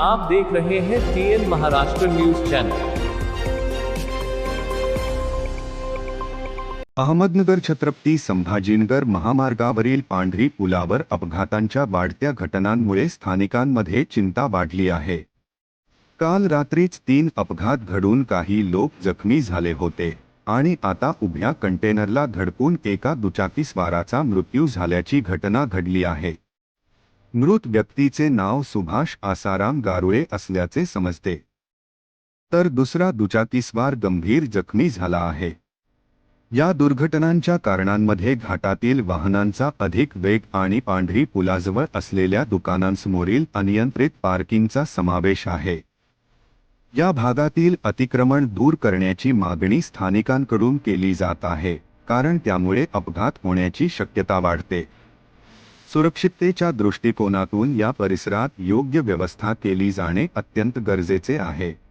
आप देख रहे हैं TN Maharashtra news channel Ahmednagar Chhatrapati Sambhajinagar महामार्गावरील पांढरी पुलावर अपघातांच्या वाढत्या घटनांमुळे स्थानिकांमध्ये चिंता वाढली आहे. काल रात्रीच तीन अपघात घडून काही लोक जखमी झाले होते आणि आता उभ्या कंटेनरला धडकून एका दुचाकीस्वाराचा मृत्यू झाल्याची घटना घडली आहे. मृत व्यक्तीचे नाव सुभाष आसाराम गारुळे असल्याचे समजते. तर दुसरा दुचाकीस्वार गंभीर जखमी झाला आहे. या दुर्घटनांच्या कारणांमध्ये घाटातील वाहनांचा अधिक वेग आणि पांढरी पुलाजवळ असलेल्या दुकानांसमोरील अनियंत्रित पार्किंगचा समावेश आहे. या भागातील अतिक्रमण दूर करण्याची मागणी स्थानिकांकडून केली जात आहे कारण त्यामुळे अपघात होण्याची शक्यता वाढते. सुरक्षिततेच्या दृष्टिकोनातून या परिसरात योग्य व्यवस्था केली जाणे अत्यंत गरजेचे आहे.